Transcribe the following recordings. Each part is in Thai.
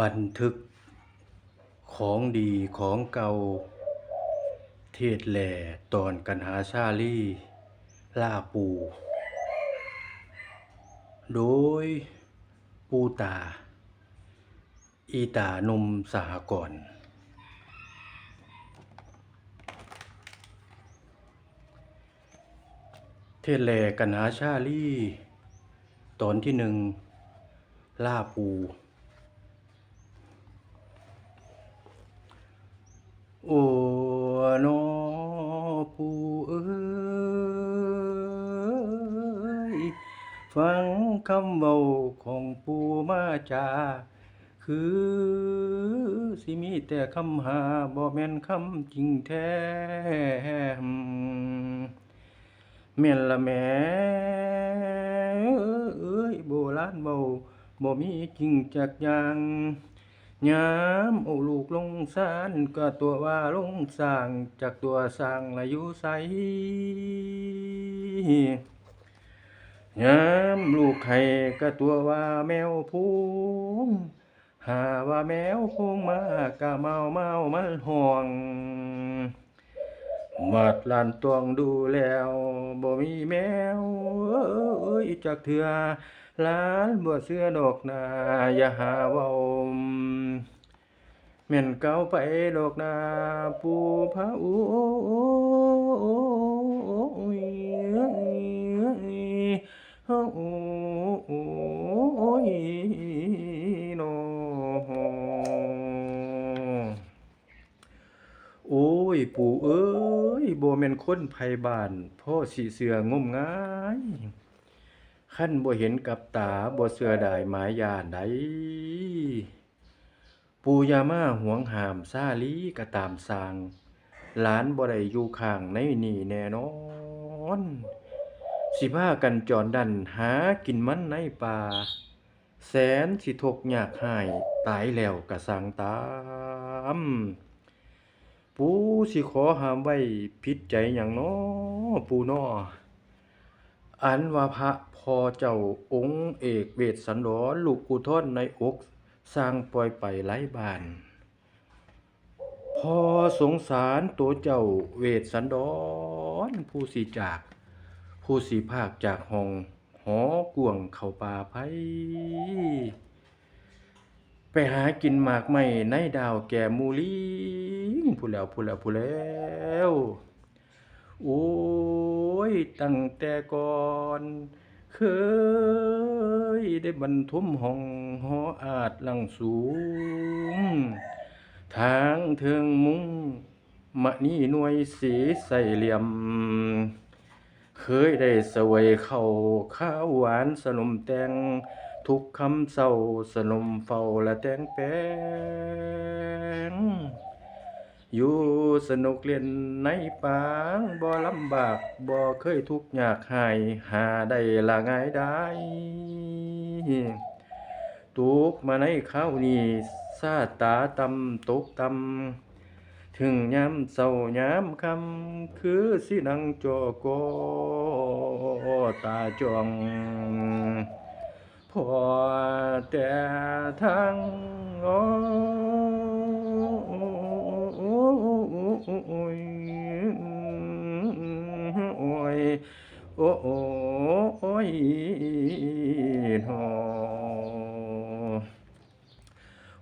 บันทึกของดีของเก่า เทศแหล่ตอนกันหาชาลีล่าปู โดยปูตา อีตาหนมสหกรณ์เทศแหล่กันหาชาลีตอนที่หนึ่งล่าปู โอ้นอปูเอ้ยฟังคำเว้าของปูมาจา คือสิมีแต่คำหาบ่แม่นคำจริงแท้แม่นละแม่เอ้ยโบราณเว้าบ่มีจริงจักอย่าง ยามเอาลูกลงศาลก็ตัวว่าลงสร้างจากตัวสร้างละยู่ไสยามลูกไข่ก็ตัวว่าแมวพุงหาว่าแมวพุงมาก็เมาเมามันห่วงมาดลานตวงดูแล้วบ่มีแมว จักเถื่อหลานบ่เสื้อดอกนาอย่าหาเว้าแม่นเก่าไปดอกนาปูพระอ้ยโอ้ยโนโอ้ย ปู่เอ้ยบ่แม่นคนไผบ้าน พ่อสิเสืองมงาย ขั้นบ่เห็นกับตาบ่เสือดายหมายยาใดปูยามาหวงหามซาลีก็ตามสร้างหลานบ่ได้อยู่ข้างในนี่แน่นอน สิพากันจรดันหากินมันในป่า แสนสิทกยากหายตายแล้วก็สั่งตามปูสิขอห้ามไว้ผิดใจหยังน้อปูน้อ อันว่าพระพอเจ้าองค์เอกเวสสันดรลูกอุทธรในอกสร้างปล่อยไปไร้บาน พอสงสารตัวเจ้าเวสสันดรผู้สิจาก ผู้สิภาคจากห้องหอกวงเข้าป่าไผไปหากินหมากไม้ในดาวแก่มูลิงผู้แล้วผู้แล้วผู้แล้ว โอ้ยตั้งแต่ก่อน เคยได้บรรทุมห้องหออาจหลังสูง ทางเทิงมุงมะนี่หน่วยสีใส่เหลี่ยม เคยได้สวยเข้าข้าวหวานสนมแตงทุกคำเศร้าสนมเฝ้าและแตงแปง อยู่สนุกเล่นในปางบ่ลำบากบ่เคยทุกข์ยากหายหาได้ละง่ายได้ตุกมาในข้าวนี้ซาตาตำตกตำถึงยามเศร้ายามคำคือสินังจอกตาจองพอแต่ทางอ้ ยโอ้ยโอ้โอ้ยทอ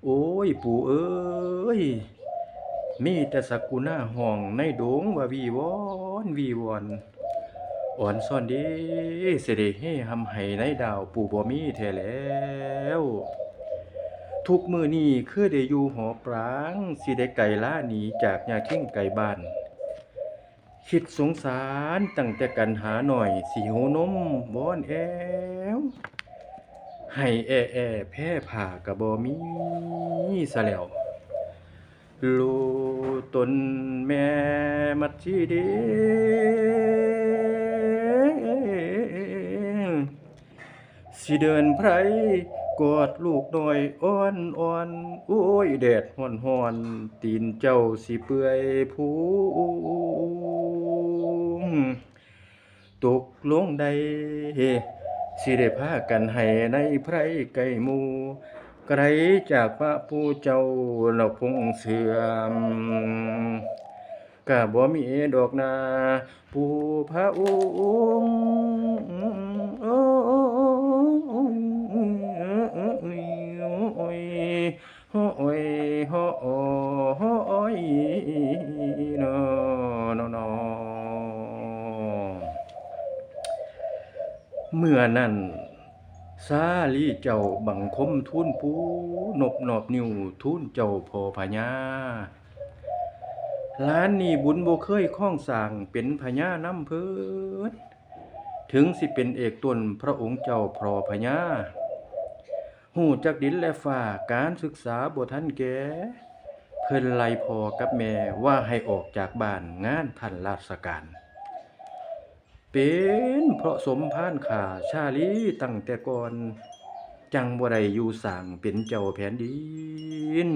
โอ้ย ปู่เอ้ย มีแต่สักกุณาห้องในดงว่าวีวอนวีวอนอ่อนซ่อนดีเสด็จให้หำให้ในดาวปู่บ่มีแท้แล้ว ทุกมือนี้คือได้อยู่หอปรางสิได้ไกลลาหนีจากยาเข่งไกลบ้าน คิดสงสารตั้งแต่กันหาหน่อยสิหิวนมบอนแอวให้แอแอแพ้ผ่าก็บ่มีซะแล้วลูตนแม่มัดชีเดสิเดินไพร กอดลูกหน้อยอ่อนอ่อนโอ้ยแดดฮ้อนฮ้อนตีนเจ้าสิเปื่อยผูตกลงใดสิได้พากันให้ในไพรไก่หมูไกลจากพระผู้เจ้าเราคงเสื่อมก็บ่มีดอกนาผู้พระองค์ ยโอ้ยโอ้ยนอนอนเมื่อนั้นสาลีเจ้าบังคมทูลปูนบนอบนิ้วทูลเจ้าพอพญาล้านนี้บุญโบเคยข้องสร้างเป็นพญานำเพิ่นถึงสิเป็นเอกตนพระองค์เจ้าพรพญา หูจักดินและฟ้าการศึกษาบ่ทันแก่เพิ่นไล่พอกับแม่ว่าให้ออกจากบ้านงานท่านราชการเป็นเพราะสมพานขาชาลีตั้งแต่ก่อน จังบ่ได้อยู่สร้างเป็นเจ้าแผ่นดิน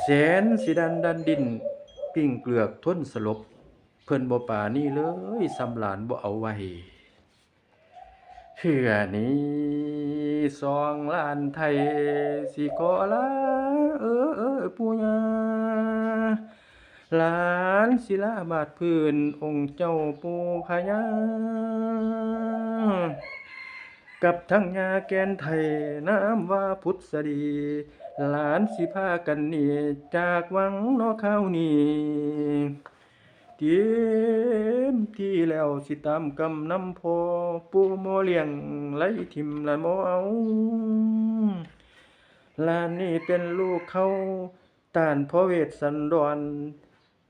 แสนสิดันดันดิน ปิ้งเกลือกทนสลบ เพิ่นบ่ปรานี่เลยสำหลานบ่เอาไว้ เพื่อนี้สองล้านไทยสิขอลาเออเออปู่ย่าหลานศิลาบาดพื้นองค์เจ้าปูพญากับทั้งยาแกนไทยน้ำว่าพุทธสดีหลานสิพากันนี่จากวังนอข้าวนี้ เตรียมที่แล้วสิตามกำนำพอปูโมเลี้ยงไหลทิมละโมเอาลานนี่เป็นลูกเขาต้านพระเวสสันดร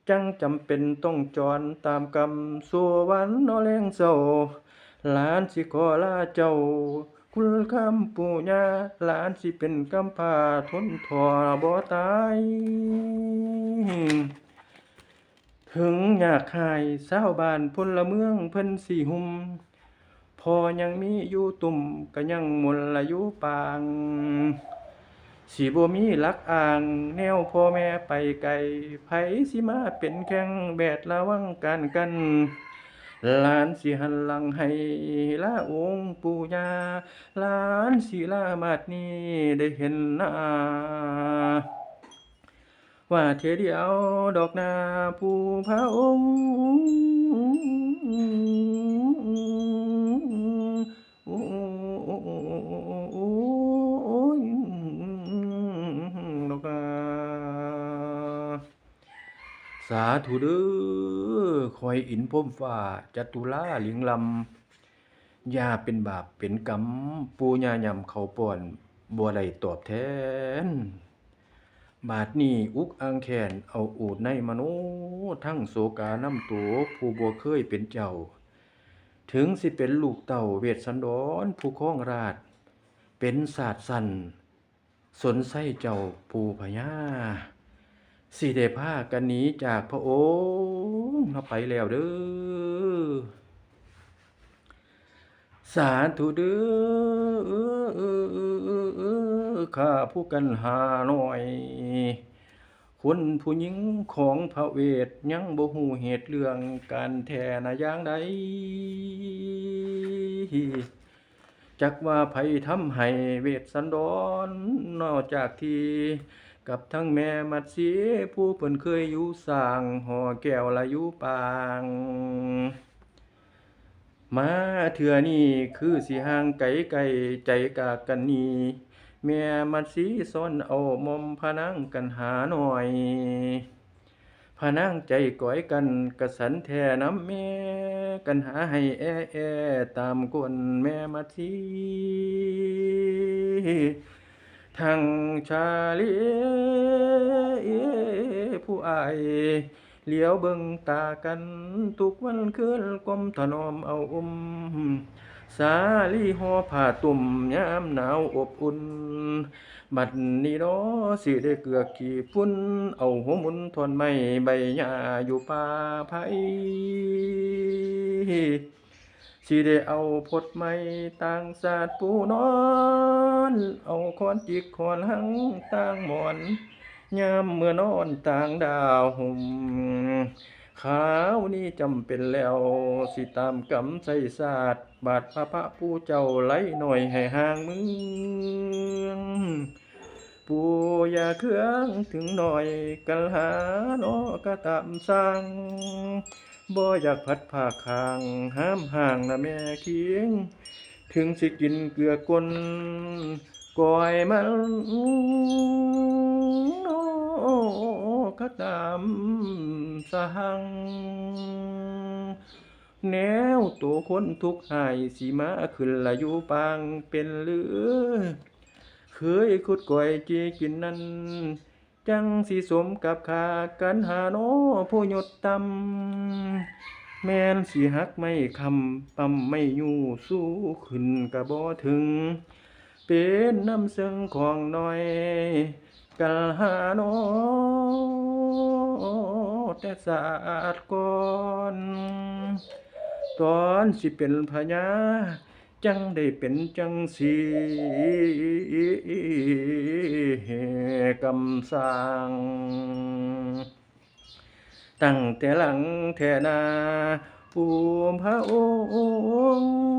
จังจำเป็นต้องจรตามกรรมสู่วันนอแรงเศร้าหลานสิขอลาเจ้า คุณคำปู่ย่าหลานสิเป็นกำพาทนทรบ่ตาย ถึงอยากหายเศร้าวบ้านพลเมืองเพิ่นสิหุม พอยังมีอยู่ตุ่มก็ยังมนละอยู่ปางสิบ่มีลักอ่าง แนวพ่อแม่ไปไกลไผสิมาเป็นแข้งแบดระวังการกันหลานสิหันหลังให้ลาองค์ปู่ย่าหลานสิลามาดนี้ได้เห็นหน้า ว่าเทเดียวดอกนาผู้พระองค์โอ้ยดอกนาสาธุเด้อคอยอินพรมฟ้าจัตุลาเลิงลำยาเป็นบาปเป็นกรรมปูญายำเขาป่อนบ่ได้ตอบแทน บาดนี้อุกอังแขนเอาอูดในมโนทั้งโสกาน้ำตัวผู้บ่เคยเป็นเจ้า ถึงสิเป็นลูกเต่าเวทสันดรผู้ครองราช เป็นศาสตร์สันสนไส้เจ้าปูพญาสิได้ากันหนีจากพระองค์เราไปแล้วเด้อสาธุเด้อ ข้าผู้กันหาหน่อยคนผู้หญิงของพระเวทยังบ่ฮู้เหตุเรื่องการแทนอย่างใดจักว่าไผทำให้เวทสันดรนนอกจากที่ กับทั้งแม่มัดสีผู้เพิ่นเคยอยู่สร้างห่อแก้วละอยู่ปาง มาเถื่อนี่คือสิห่างไกลไกลใจกากกันนี่ แม่มัดสีซ้อนเอามอมพนังกันหาหน่อยพนังใจก้อยกันกระสันแท่น้ำแม่กันหาให้แอแอตามกวนแม่มัดสีทั้งชาลีผู้อายเหลียวเบิ่งตากัน ทุกวันคืนกลมถนอมเอาอุ้ม สาลีหอผ้าตุ่มยามหนาวอบอุ่น บัดนี้เนาะสิได้เกลือกขี้ฝุ่น เอาหัวหมุนทนไม้ใบหญ้าอยู่ป่าไผสิได้เอาพดไม้ต่างศาสตร์ปูนอน เอาคอนจิกคอนหังต่างหมอนยามเมื่อนอนต่างดาวห่ม ขาวนี้จำเป็นแล้ว สิตามกำใส่ศาสตร์บาดพระพระผู้เจ้าไหลหน่อยให้ห่างเมืองปูอย่าเครื่องถึงหน่อยกันหาเนอก็ตามสั่งบ่อยากพัดผ้าคางห้ามห่างนะแม่เคียง ถึงสิกินเกลือกลก้อยมัน โอ้ก็ตามสั่งแนวตัวคนทุกข์หายสิมาขึ้นละอยู่ปางเป็นหรือเคยคุดก่อยจีกินนั้น จังสิสมกับขากันหาโนผู้หยดตำแม่นสิหักไม่คำปั๊มไม่อยู่สู้ขึ้นกระบ่ถึง เป็นน้ำเสิงของน้อยกะหาโน ต่สาดก่อนตอนสิเป็นพญาจังได้เป็นจังสีกำสังตั้งแต่หลังแท่นาภูมิพระองค์